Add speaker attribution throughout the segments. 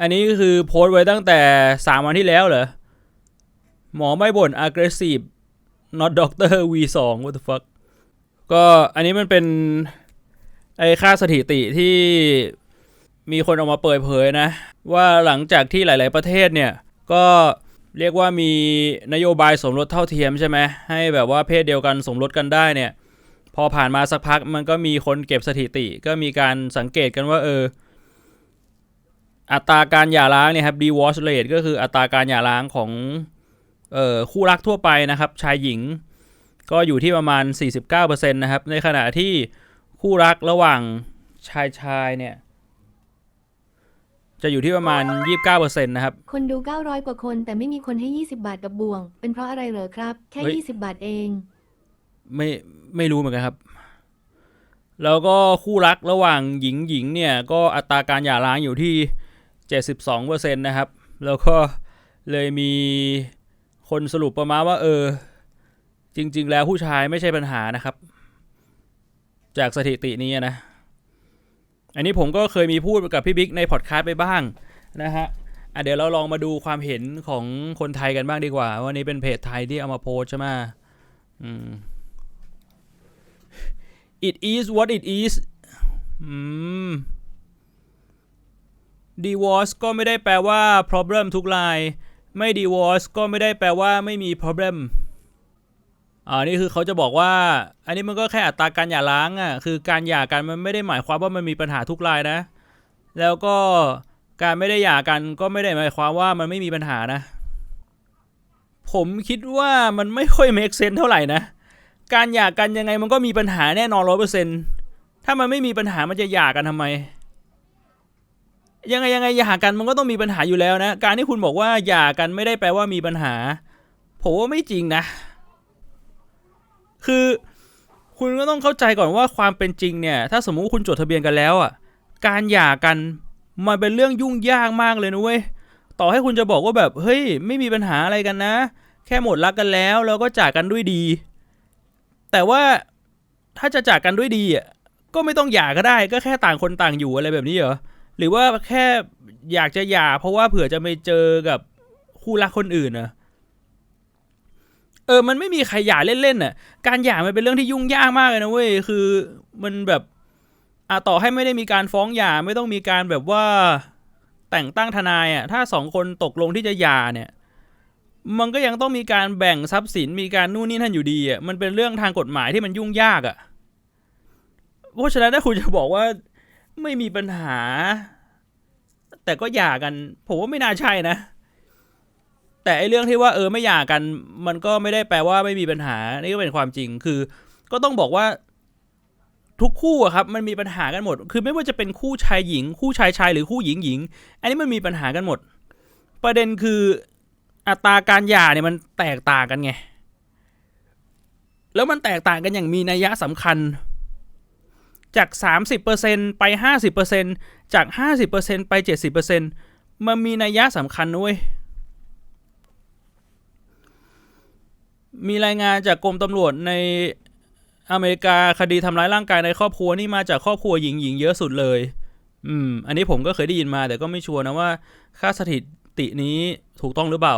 Speaker 1: อันนี้ก็คือโพสต์ไว้ตั้งแต่สามวันที่แล้วเหรอ หมอไม่บ่น aggressive not doctor V2 what the fuck ก็อันนี้มันเป็นไอค่าสถิติที่มีคนออกมาเปิดเผยนะ ว่าหลังจากที่หลาย ๆประเทศเนี่ย ก็เรียกว่ามีนโยบายสมรสเท่าเทียมใช่ไหมให้แบบว่าเพศเดียวกันสมรสกันได้เนี่ย พอผ่านมาสักพักมันก็มีคนเก็บสถิติ ก็มีการสังเกตกันว่าเออ อัตราการหย่าร้างเนี่ยครับ divorce rate ก็คืออัตราการหย่าร้างของเอ่อคู่รักทั่วไปนะครับ ชายหญิงก็อยู่ที่ประมาณ 49%นะครับ ในขณะที่คู่รักระหว่างชายชายเนี่ยจะอยู่ที่ประมาณ 29%นะครับ
Speaker 2: คนดู 900 กว่าคน แต่ไม่มีคนให้ 20 บาทกับบ่วง เป็นเพราะอะไรเหรอครับ แค่
Speaker 1: เฮ้ย
Speaker 2: 20 บาทเอง
Speaker 1: ไม่ไม่รู้เหมือนกันครับ แล้วก็คู่รักระหว่างหญิงหญิงเนี่ย ก็อัตราการหย่าร้างอยู่ที่ 72%นะครับ แล้วก็เลยมีคนสรุปประมาณว่า เออ จริง ๆ แล้วผู้ชายไม่ใช่ปัญหานะครับ จากสถิตินี้นะ อันนี้ผมก็เคยมีพูดกับพี่บิ๊กในพอดคาสต์ไปบ้างนะฮะอะเดี๋ยวเราลองมาดูความเห็นของคนไทยกันบ้างดีกว่าวันนี้เป็นเพจไทยที่เอามาโพสใช่ไหมอืม it is what it is อืม divorce ก็ไม่ได้แปลว่า problem ทุกราย ไม่ divorce ก็ไม่ได้แปลว่าไม่มี problem อ่านี่คือเขาจะบอกว่า อันนี้มันก็แค่อัตราการหย่าร้างอะคือการหย่ากันมันไม่ได้หมายความว่ามันมีปัญหาทุกรายนะ แล้วก็การไม่ได้หย่ากันก็ไม่ได้หมายความว่ามันไม่มีปัญหานะ ผมคิดว่ามันไม่ค่อย make sense เท่าไหร่นะ การหย่ากันยังไงมันก็มีปัญหาแน่นอนร้อยเปอร์เซ็นถ้ามันไม่มีปัญหามันจะหย่ากันทำไม ยังไงยังไงหย่ากันมันก็ต้องมีปัญหาอยู่แล้วนะ การที่คุณบอกว่าหย่ากันไม่ได้แปลว่ามีปัญหา ผมว่าไม่จริงนะ คือคุณก็ต้องเข้าใจก่อนว่าความเป็นจริงเนี่ย ถ้าสมมุติคุณจดทะเบียนกันแล้วอะ การหย่ากันมันเป็นเรื่องยุ่งยากมากเลยนะเว้ย ต่อให้คุณจะบอกว่าแบบเฮ้ยไม่มีปัญหาอะไรกันนะ แค่หมดรักกันแล้วแล้วก็จากกันด้วยดี แต่ว่าถ้าจะจากกันด้วยดีอะก็ไม่ต้องหย่าก็ได้ ก็แค่ต่างคนต่างอยู่อะไรแบบนี้เหรอ หรือว่าแค่อยากจะหย่า เพราะว่าเผื่อจะไปเจอกับคู่รักคนอื่นนะเออ มันไม่มีใครหย่าเล่นๆน่ะ การหย่ามันเป็นเรื่องที่ยุ่งยากมากเลยนะเว้ย คือมันแบบอะต่อให้ไม่ได้มีการฟ้องหย่าไม่ต้องมีการแบบว่าแต่งตั้งทนายอะ ถ้าสองคนตกลงที่จะหย่าเนี่ย มันก็ยังต้องมีการแบ่งทรัพย์สิน มีการนู่นนี่นั่นอยู่ดีอะ มันเป็นเรื่องทางกฎหมายที่มันยุ่งยากอะ เพราะฉะนั้นถ้าคุณจะบอกว่า ไม่มีปัญหา แต่ก็หย่ากัน ผมว่าไม่น่าใช่นะ แต่ไอเรื่องที่ว่าเออไม่หย่ากัน มันก็ไม่ได้แปลว่าไม่มีปัญหา นี่ก็เป็นความจริงคือ ก็ต้องบอกว่า ทุกคู่อะครับ มันมีปัญหากันหมด คือไม่ว่าจะเป็นคู่ชายหญิง คู่ชายชายหรือคู่หญิงหญิง อันนี้มันมีปัญหากันหมด ประเด็นคืออัตราการหย่าเนี่ยมันแตกต่างกันไง แล้วมันแตกต่างกันอย่างมีนัยสำคัญ จาก 30%ไป 50%จาก 50%ไป 70%มันมีนัยยะสำคัญนะเว้ยมีรายงานจากกรมตำรวจในอเมริกาคดีทำร้ายร่างกายในครอบครัวนี่มาจากครอบครัวหญิงหญิงเยอะสุดเลย อืม อันนี้ผมก็เคยได้ยินมา แต่ก็ไม่ชัวร์นะว่า ค่าสถิตินี้ถูกต้องหรือเปล่า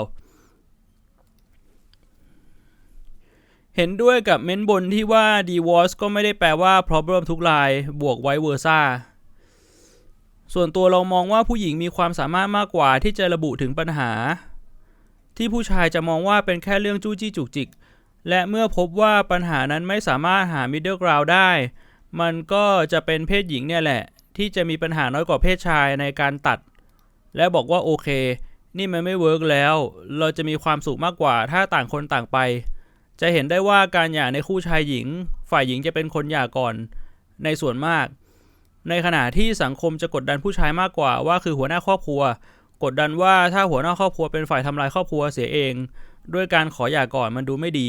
Speaker 1: เห็นด้วยกับเม้นบนที่ว่า divorce ก็ไม่ได้แปลว่า problem ทุกรายบวกไว้ versa ส่วนตัวเรามองว่าผู้หญิงมีความสามารถมากกว่าที่จะระบุถึงปัญหา ที่ผู้ชายจะมองว่าเป็นแค่เรื่องจู้จี้จุกจิก และเมื่อพบว่าปัญหานั้นไม่สามารถหา middle ground ได้ มันก็จะเป็นเพศหญิงเนี่ยแหละ ที่จะมีปัญหาน้อยกว่าเพศชายในการตัด และบอกว่าโอเค นี่มันไม่เวิร์กแล้ว เราจะมีความสุขมากกว่าถ้าต่างคนต่างไป จะเห็นได้ว่าการหย่าในคู่ชายหญิง ฝ่ายหญิงจะเป็นคนหย่าก่อนในส่วนมาก ในขณะที่สังคมจะกดดันผู้ชายมากกว่าว่าคือหัวหน้าครอบครัว กดดันว่าถ้าหัวหน้าครอบครัวเป็นฝ่ายทำลายครอบครัวเสียเอง ด้วยการขอหย่าก่อนมันดูไม่ดี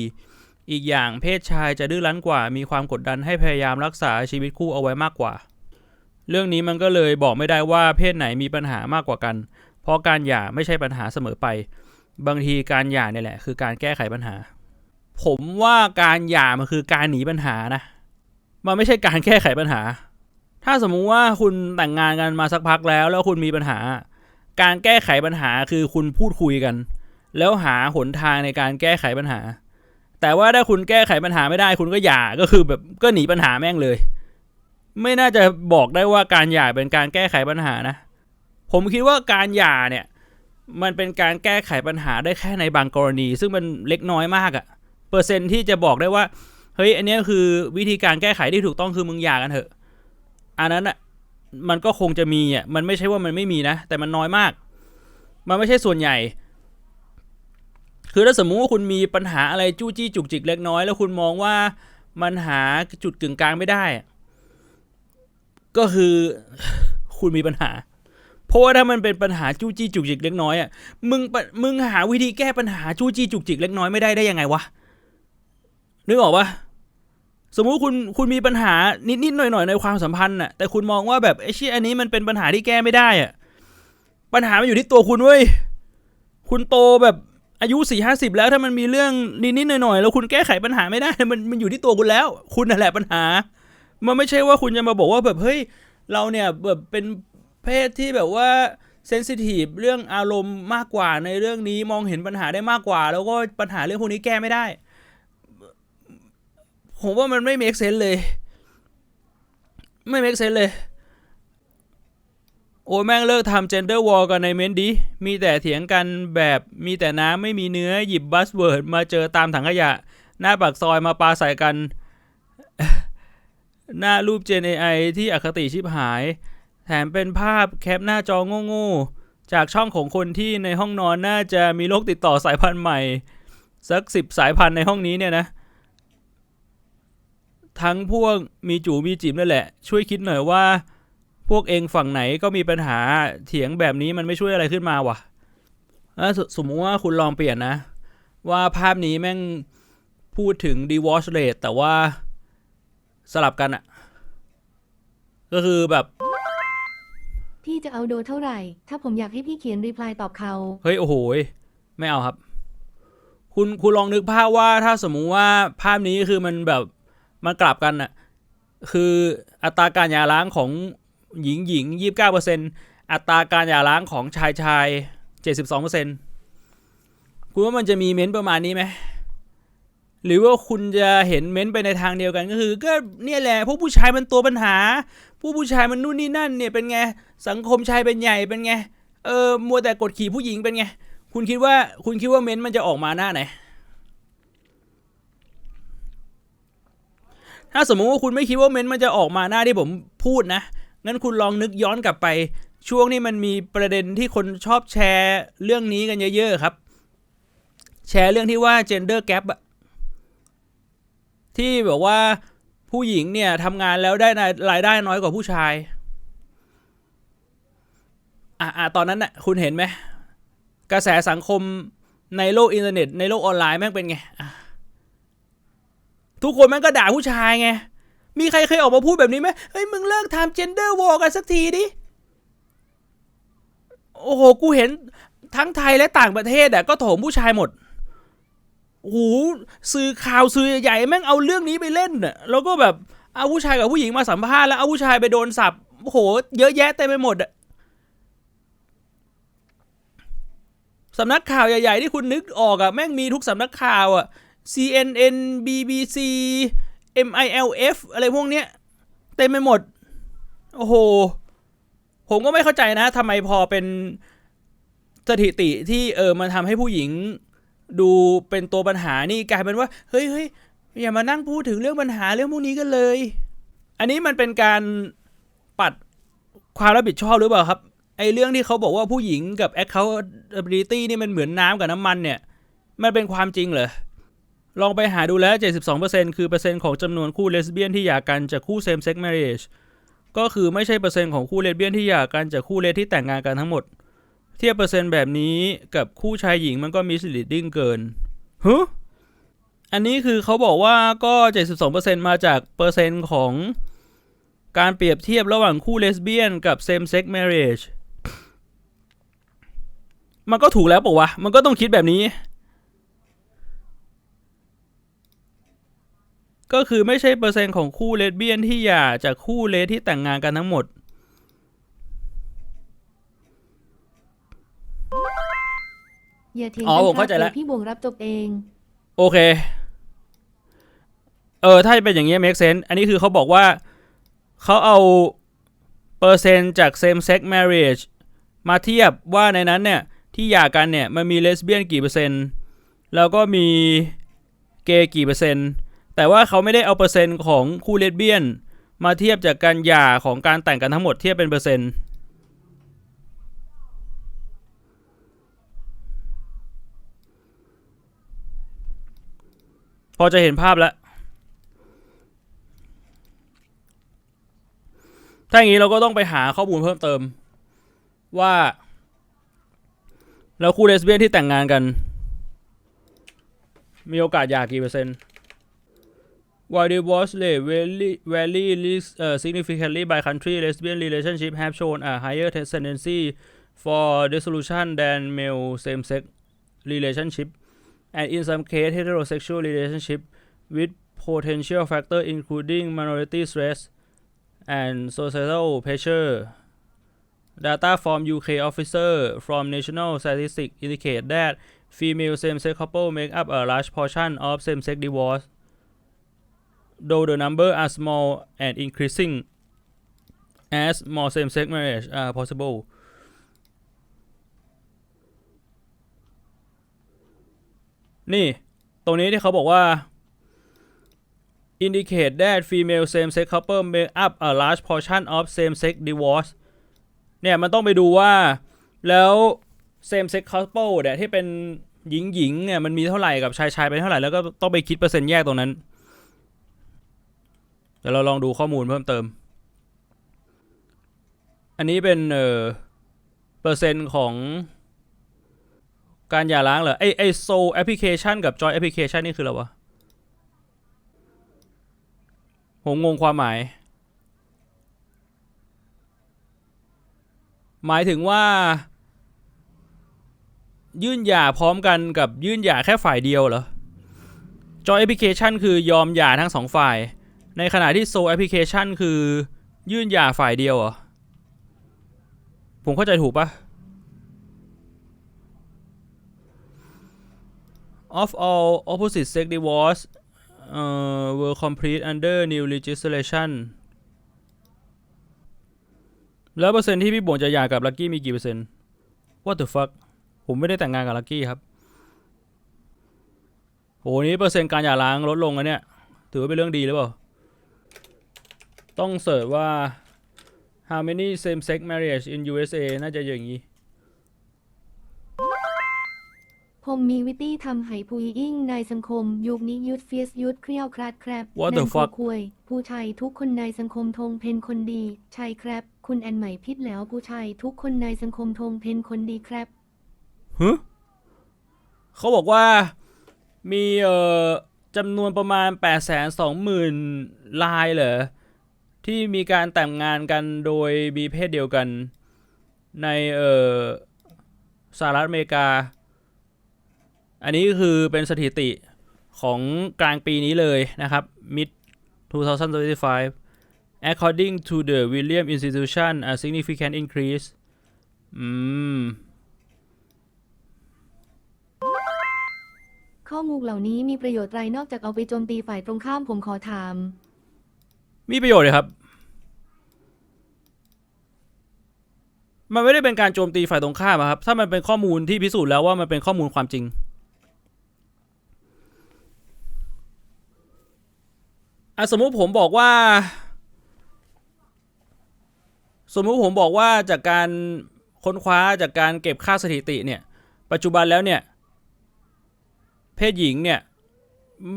Speaker 1: อีกอย่างเพศชายจะดื้อรั้นกว่า มีความกดดันให้พยายามรักษาชีวิตคู่เอาไว้มากกว่า เรื่องนี้มันก็เลยบอกไม่ได้ว่าเพศไหนมีปัญหามากกว่ากัน เพราะการหย่าไม่ใช่ปัญหาเสมอไป บางทีการหย่าเนี่ยแหละคือการแก้ไขปัญหา ผมว่าการหย่ามันคือการหนีปัญหานะ มันไม่ใช่การแก้ไขปัญหา ถ้าสมมุติว่าคุณแต่งงานกันมาสักพักแล้ว แล้วคุณมีปัญหา การแก้ไขปัญหาคือคุณพูดคุยกัน แล้วหาหนทางในการแก้ไขปัญหา แต่ว่าถ้าคุณแก้ไขปัญหาไม่ได้ คุณก็หย่าก็คือแบบก็หนีปัญหาแม่งเลย ไม่น่าจะบอกได้ว่าการหย่าเป็นการแก้ไขปัญหานะ ผมคิดว่าการหย่าเนี่ย มันเป็นการแก้ไขปัญหาได้แค่ในบางกรณี ซึ่งมันเล็กน้อยมากอะ เปอร์เซ็นที่จะบอกได้ว่า เฮ้ย อันนี้คือวิธีการแก้ไขที่ถูกต้องคือมึงหย่ากันเถอะ อันนั้นอะมันก็คงจะมีอะมันไม่ใช่ว่ามันไม่มีนะ แต่มันน้อยมาก มันไม่ใช่ส่วนใหญ่ คือถ้าสมมุติว่าคุณมีปัญหาอะไรจู้จี้จุกจิกเล็กน้อย แล้วคุณมองว่ามันหาจุดกึ่งกลางไม่ได้ ก็คือคุณมีปัญหา เพราะว่าถ้ามันเป็นปัญหาจู้จี้จุกจิกเล็กน้อยอะมึงมึงหาวิธีแก้ปัญหาจู้จี้จุกจิกเล็กน้อยไม่ได้ได้ยังไงวะ นึกออกปะสมมุติคุณคุณมีปัญหานิดนิดหน่อยหน่อยๆในความสัมพันธ์น่ะแต่คุณมองว่าแบบไอ้ชี่อันนี้มันเป็นปัญหาที่แก้ไม่ได้อะปัญหามันอยู่ที่ตัวคุณเว้ยคุณโตแบบอายุสี่ห้าสิบแล้วถ้ามันมีเรื่องนิดนิดหน่อยหน่อยๆแล้วคุณแก้ไขปัญหาไม่ได้ มันมันอยู่ที่ตัวคุณแล้ว คุณนั่นแหละปัญหา มันไม่ใช่ว่าคุณจะมาบอกว่าแบบเฮ้ยเราเนี่ยแบบเป็นเพศที่แบบว่าเซนซิทีฟเรื่องอารมณ์มากกว่าในเรื่องนี้มองเห็นปัญหาได้มากกว่า แล้วก็ปัญหาเรื่องพวกนี้แก้ไม่ได้ ผมว่ามันไม่ make sense เลย ไม่ make sense เลย โอ้แม่งเลิกทำ gender war กันในเมนต์ดิมีแต่เถียงกันแบบมีแต่น้ำไม่มีเนื้อหยิบบัสเวิร์ดมาเจอตามถังขยะ หน้าปากซอยมาปาใส่กัน หน้ารูป Gen AI ที่อคติชิบหาย แถมเป็นภาพแคปหน้าจอโง่ๆ จากช่องของคนที่ในห้องนอนน่าจะมีโรคติดต่อสายพันธุ์ใหม่ สักสิบสายพันธุ์ในห้องนี้เนี่ยนะ ทั้งพวกมีจูมีจิ๋มนั่นแหละ ช่วยคิดหน่อยว่า พวกเองฝั่งไหนก็มีปัญหาเถียงแบบนี้มันไม่ช่วยอะไรขึ้นมาวะแล้วสสมมุติว่าคุณลองเปลี่ยนนะ ว่าภาพนี้แม่งพูดถึง divorce rate แต่ว่าสลับกันอะก็คือแบบ
Speaker 2: พี่จะเอาโดเท่าไหร่ ถ้าผมอยากให้พี่เขียนรีプライตอบเขา
Speaker 1: เฮ้ย โอ้โหยไม่เอาครับ คุณคุณลองนึกภาพว่าถ้าสมมุติว่าภาพนี้คือมันแบบ มันกลับกันอะคืออัตราการหย่าร้างของหญิงหญิงยี่สิบเก้าเปอร์เซ็นอัตราการหย่าร้างของชายชายเจ็ดสิบสองเปอร์เซ็นคุณว่ามันจะมีเม้นต์ประมาณนี้ไหมหรือว่าคุณจะเห็นเม้นต์ไปในทางเดียวกันก็คือ ก็เนี่ยแหละพวกผู้ชายมันตัวปัญหา ผู้ผู้ชายมันนู่นนี่นั่นเนี่ยเป็นไงสังคมชายเป็นใหญ่เป็นไงเออมัวแต่กดขี่ผู้หญิงเป็นไง คุณคิดว่าคุณคิดว่าเม้นต์มันจะออกมาหน้าไหน ถ้าสมมุติว่าคุณไม่คิดว่าเมนต์มันจะออกมาหน้าที่ผมพูดนะ งั้นคุณลองนึกย้อนกลับไป ช่วงนี้มันมีประเด็นที่คนชอบแชร์เรื่องนี้กันเยอะๆครับ แชร์เรื่องที่ว่า gender gap อะที่แบบว่าผู้หญิงเนี่ยทำงานแล้วได้รายได้น้อยกว่าผู้ชายอะอะตอนนั้นน่ะคุณเห็นไหมกระแสสังคมในโลกอินเทอร์เน็ต ในโลกออนไลน์แม่งเป็นไงอะ ทุกคนแม่งก็ด่าผู้ชายไง มีใครเคยออกมาพูดแบบนี้ไหมเฮ้ยมึงเลิกทำ gender war กันสักทีดิ โอ้โห กูเห็นทั้งไทยและต่างประเทศอะก็โถมผู้ชายหมดโอ้โหสื่อข่าวสื่อใหญ่แม่งเอาเรื่องนี้ไปเล่นอะแล้วก็แบบเอาผู้ชายกับผู้หญิงมาสัมภาษณ์แล้วเอาผู้ชายไปโดนสับโอ้โหเยอะแยะเต็มไปหมดอะสำนักข่าวใหญ่ ๆ ที่คุณนึกออกอะแม่งมีทุกสำนักข่าวอะ CNN BBC MILF อะไรพวกเนี้ยเต็มไปหมด โอ้โห ผมก็ไม่เข้าใจนะทำไมพอเป็นสถิติที่เออมันทำให้ผู้หญิงดูเป็นตัวปัญหานี่กลายเป็นว่า เฮ้ยเฮ้ยอย่ามานั่งพูดถึงเรื่องปัญหาเรื่องพวกนี้กันเลย อันนี้มันเป็นการปัดความรับผิดชอบหรือเปล่าครับ ไอเรื่องที่เขาบอกว่าผู้หญิงกับ accountability นี่มันเหมือนน้ำกับน้ำมันเนี่ย มันเป็นความจริงเหรอ ลองไปหาดูแล้ว 72%คือเปอร์เซ็นต์ของจำนวนคู่เลสเบี้ยนที่หย่ากันจากคู่ same sex marriage ก็คือไม่ใช่เปอร์เซ็นต์ของคู่เลสเบี้ยนที่หย่ากันจากคู่เลสที่แต่งงานกันทั้งหมด เทียบเปอร์เซ็นต์แบบนี้กับคู่ชายหญิงมันก็ misleading เกินฮอันนี้คือเขาบอกว่าก็ 72%มาจากเปอร์เซ็นต์ของการเปรียบเทียบระหว่างคู่เลสเบี้ยนกับ same sex marriage มันก็ถูกแล้วปะวะ มันก็ต้องคิดแบบนี้ ก็คือไม่ใช่เปอร์เซ็นต์ของคู่เลสเบี้ยนที่หย่าจากคู่เลสที่แต่งงานกันทั้งหมด
Speaker 2: อย่าเถียง
Speaker 1: อ๋อ
Speaker 2: กัน
Speaker 1: ผม
Speaker 2: ครั
Speaker 1: เข้าใจแล้ว
Speaker 2: ดี๋ยวพี่บวงรับจบเอง
Speaker 1: โอเค เออ ถ้าเป็นอย่างเงี้ย make sense อันนี้คือเขาบอกว่าเขาเอาเปอร์เซ็นต์จาก same sex marriage มาเทียบว่าในนั้นเนี่ย ที่หย่ากันเนี่ย มันมีเลสเบี้ยนกี่เปอร์เซ็นต์ แล้วก็มีเกย์กี่เปอร์เซ็นต์ แต่ว่าเขาไม่ได้เอาเปอร์เซ็นต์ของคู่เลสเบี้ยน มาเทียบจากการหย่าของการแต่งกันทั้งหมดเทียบเป็นเปอร์เซ็นต์พอจะเห็นภาพแล้ว ถ้าอย่างนี้เราก็ต้องไปหาข้อมูลเพิ่มเติม ว่า แล้วคู่เลสเบี้ยนที่แต่งงานกัน มีโอกาสหย่ากี่เปอร์เซ็นต์ While divorce rate vary uh, significantly by country, lesbian relationships have shown a higher tendency for dissolution than male same-sex relationship, and in some cases, heterosexual relationship with potential factors including minority stress and societal pressure. Data from UK officer from National Statistics indicate that female same-sex couple make up a large portion of same-sex divorce, though the number are small and increasing as more same-sex marriage are possible. นี่ ตรงนี้ที่เขาบอกว่า indicate that female same-sex couple make up a large portion of same-sex divorce เนี่ย มันต้องไปดูว่า แล้ว same-sex couple เนี่ย ที่เป็นหญิงหญิงๆเนี่ย มันมีเท่าไหร่กับชายชายเป็นเท่าไหร่ แล้วก็ต้องไปคิดเปอร์เซ็นต์แยกตรงนั้น ดี๋ยวเราลองดูข้อมูลเพิ่มเติม อันนี้เป็นเอ่อเปอร์เซ็นต์ของการหย่าร้างเหรอไอไอโซแอปพลิเคชันกับจอยแอปพลิเคชันนี่คืออะไรวะผมงงความหมาย หมายถึงว่า ยื่นหย่าพร้อมกันกับยื่นหย่าแค่ฝ่ายเดียวเหรอจอยแอปพลิเคชันคือยอมหย่าทั้งสองฝ่าย ในขณะที่โซแอปพลิเคชันคือยื่นหย่าฝ่ายเดียวเหรอ ผมเข้าใจถูกปะ of all opposite sex divorce uh, were complete under new legislation แล้วเปอร์เซ็นที่พี่บ่วงจะหย่ากับลักกี้มีกี่เปอร์เซ็นต์ What the fuck ผมไม่ได้แต่งงานกับลักกี้ครับโหนี้เปอร์เซ็นต์การหย่าร้างลดลงอะเนี่ย ถือว่าเป็นเรื่องดีหรือเปล่า ต้องเสิร์ชว่า how many same sex marriage in USA น่าจะอย่างนี้
Speaker 2: ผมมีวิตี้ทำไหพุยอิ่งในสังคม ยุคนี้ยุดเฟียสยุดเครียวคลาดแครบ
Speaker 1: What the
Speaker 2: แมน
Speaker 1: fuck
Speaker 2: คุยผู้ชายทุกคนในสังคมทงเพนคนดีใช่ครับ คุณแอนใหม่พิษแล้วผู้ชายทุกคนในสังคมทงเพนคนดีครับ
Speaker 1: ฮึเขาบอกว่ามีเอ่อจำนวนประมาณ 8 2 0 0 0 0 ลายเหรอ ที่มีการแต่งงานกันโดยมีเพศเดียวกันในเออสหรัฐอเมริกา อันนี้คือเป็นสถิติของกลางปีนี้เลยนะครับ mid 2025 according to the William Institution a significant increase อืม
Speaker 2: ข้อมูลเหล่านี้มีประโยชน์ไรนอกจากเอาไปโจมตีฝ่ายตรงข้ามผมขอถาม
Speaker 1: มีประโยชน์เลยครับ มันไม่ได้เป็นการโจมตีฝ่ายตรงข้ามอะครับ ถ้ามันเป็นข้อมูลที่พิสูจน์แล้วว่ามันเป็นข้อมูลความจริง อะสมมุติผมบอกว่า สมมุติผมบอกว่าจากการค้นคว้าจากการเก็บค่าสถิติเนี่ย ปัจจุบันแล้วเนี่ย เพศหญิงเนี่ย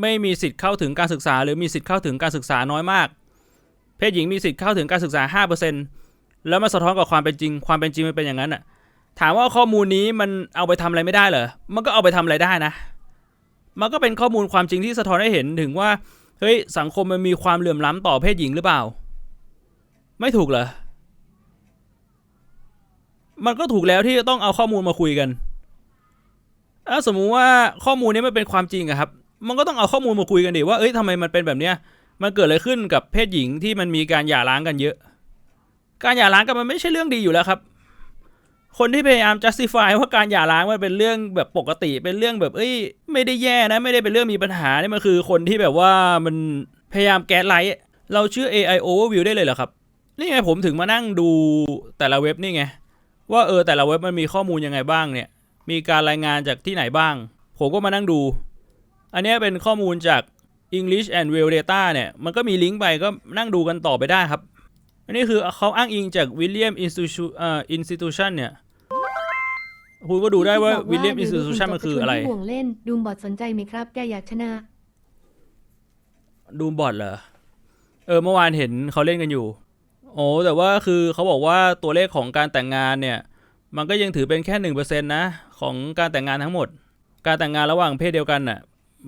Speaker 1: ไม่มีสิทธิ์เข้าถึงการศึกษา หรือมีสิทธิ์เข้าถึงการศึกษาน้อยมาก เพศหญิงมีสิทธิ์เข้าถึงการศึกษา 5%แล้วมาสะท้อนกับความเป็นจริง ความเป็นจริงมันเป็นอย่างนั้นอะถามว่าข้อมูลนี้มันเอาไปทำอะไรไม่ได้เหรอ มันก็เอาไปทำอะไรได้นะ มันก็เป็นข้อมูลความจริงที่สะท้อนให้เห็นถึงว่า เฮ้ย สังคมมันมีความเหลื่อมล้ำต่อเพศหญิงหรือเปล่า ไม่ถูกเหรอ มันก็ถูกแล้วที่จะต้องเอาข้อมูลมาคุยกันถ้าสมมุติว่าข้อมูลนี้มันเป็นความจริงอะครับ มันก็ต้องเอาข้อมูลมาคุยกันดิว่า เอ้ยทำไมมันเป็นแบบเนี้ย มันเกิดอะไรขึ้นกับเพศหญิงที่มันมีการหย่าร้างกันเยอะ การหย่าร้างกันมันไม่ใช่เรื่องดีอยู่แล้วครับ คนที่พยายาม justify ว่าการหย่าร้างมันเป็นเรื่องแบบปกติ เป็นเรื่องแบบเอ้ย ไม่ได้แย่นะ ไม่ได้เป็นเรื่องมีปัญหานี่มันคือคนที่แบบว่ามันพยายามแก๊สไลท์เราเชื่อ AI overview ได้เลยเหรอครับ นี่ไงผมถึงมานั่งดูแต่ละเว็บนี่ไงว่าเออแต่ละเว็บมันมีข้อมูลยังไงบ้างเนี่ย มีการรายงานจากที่ไหนบ้าง ผมก็มานั่งดู อันนี้เป็นข้อมูลจาก English and Well Data เนี่ยมันก็มีลิงก์ไปก็นั่งดูกันต่อไปได้ครับ อันนี้คือเขาอ้างอิงจาก William Institution เอ่อ Institution เนี่ยคุณก็ดูได้ว่า
Speaker 2: ที่บอก
Speaker 1: William
Speaker 2: เดี๋ยว
Speaker 1: Institution
Speaker 2: ดู
Speaker 1: มันคืออะไร
Speaker 2: ที่ห่วงเล่นดูมบอดสนใจไหมครับแกอยากชนะ
Speaker 1: ดูบอทเหรอ เออเมื่อวานเห็นเขาเล่นกันอยู่ โอ้แต่ว่าคือเขาบอกว่าตัวเลขของการแต่งงานเนี่ยมันก็ยังถือเป็นแค่หนึ่งเปอร์เซ็นต์นะ ของการแต่งงานทั้งหมด การแต่งงานระหว่างเพศเดียวกันน่ะ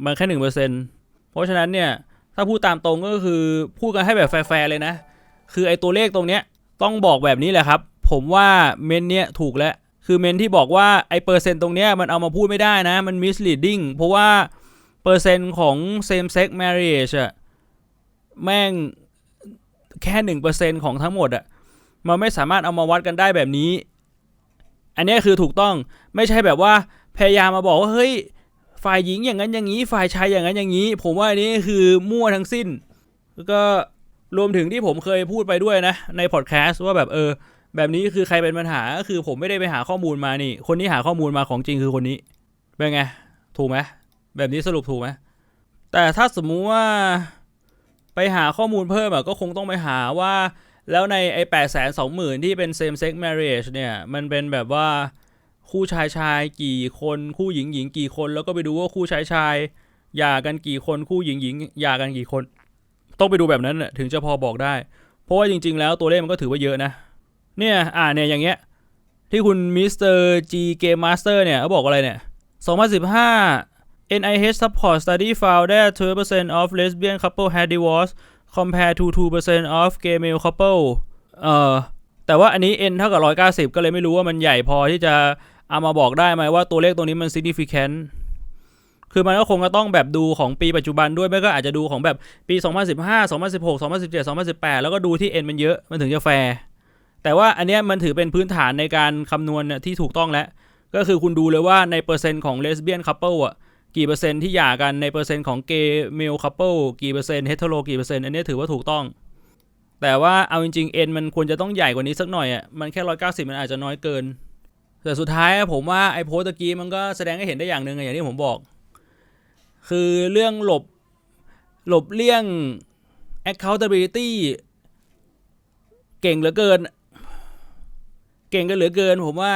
Speaker 1: มันแค่หนึ่งเปอร์เซ็นต์ เพราะฉะนั้นเนี่ยถ้าพูดตามตรงก็คือพูดกันให้แบบแฟร์ๆเลยนะ คือไอตัวเลขตรงเนี้ยต้องบอกแบบนี้แหละครับ ผมว่าเมนเนี้ยถูกแล้ว คือเมนที่บอกว่าไอเปอร์เซ็นต์ตรงเนี้ยมันเอามาพูดไม่ได้นะ มัน misleading เพราะว่าเปอร์เซ็นต์ของ same sex marriage อะแม่งแค่หนึ่งเปอร์เซ็นของทั้งหมดอะมันไม่สามารถเอามาวัดกันได้แบบนี้ อันนี้คือถูกต้องไม่ใช่แบบว่าพยายามมาบอกว่าเฮ้ย ฝ่ายหญิงอย่างนั้นอย่างนี้ ฝ่ายชายอย่างนั้นอย่างนี้ ผมว่าอันนี้คือมั่วทั้งสิ้น แล้วก็รวมถึงที่ผมเคยพูดไปด้วยนะ ในพอดแคสต์ว่าแบบเออ แบบนี้คือใครเป็นปัญหาก็คือผมไม่ได้ไปหาข้อมูลมานี่ คนที่หาข้อมูลมาของจริงคือคนนี้ เป็นไง ถูกไหมแบบนี้สรุปถูกไหมแต่ถ้าสมมุติว่าไปหาข้อมูลเพิ่มอะก็คงต้องไปหาว่า แล้วในไอ้แปดแสนสองหมื่นที่เป็น same sex marriage เนี่ย มันเป็นแบบว่า คู่ชายชายกี่คนคู่หญิงหญิงกี่คน แล้วก็ไปดูว่าคู่ชายชายหย่ากันกี่คนคู่หญิงหญิงหย่ากันกี่คน ต้องไปดูแบบนั้นน่ะถึงจะพอบอกได้ เพราะว่าจริง ๆ แล้วตัวเลขมันก็ถือว่าเยอะนะ เนี่ยอ่าเนี่ยอย่างเงี้ยที่คุณมิสเตอร์จีเกมมาสเตอร์เนี่ยเขาบอกอะไรเนี่ย 2015 NIH support study found that 12% of lesbian couple had divorce compared to 2% of gay male couple เอ่อแต่ว่าอันนี้ n เท่ากับ 190 ก็เลยไม่รู้ว่ามันใหญ่พอที่จะ เอามาบอกได้ไหมว่าตัวเลขตรงนี้มัน significant คือมันก็คงจะต้องแบบดูของปีปัจจุบันด้วย ไม่ก็อาจจะดูของแบบปี 2015 2016 2017 2018 แล้วก็ดูที่ n มันเยอะ มันถึงจะแฟร์แต่ว่าอันเนี้ยมันถือเป็นพื้นฐานในการคำนวณน่ะที่ถูกต้องแล้ว ก็คือคุณดูเลยว่าในเปอร์เซ็นต์ของ lesbian couple อะกี่เปอร์เซ็นต์ที่หย่ากันในเปอร์เซ็นต์ของเกย์เมลคัพเปิลกี่เปอร์เซ็นต์เฮตโรกี่เปอร์เซ็นต์อันนี้ถือว่าถูกต้อง แต่ว่าเอาจริงๆเอ็นมันควรจะต้องใหญ่กว่านี้สักหน่อยอะมันแค่ร้อยเก้าสิบมันอาจจะน้อยเกิน แต่สุดท้ายผมว่าไอ้โพสตะกี้มันก็แสดงให้เห็นได้อย่างหนึ่งอย่างที่ผมบอก คือเรื่องหลบหลบเลี่ยง accountability เก่งเหลือเกิน เก่งกันเหลือเกินผมว่า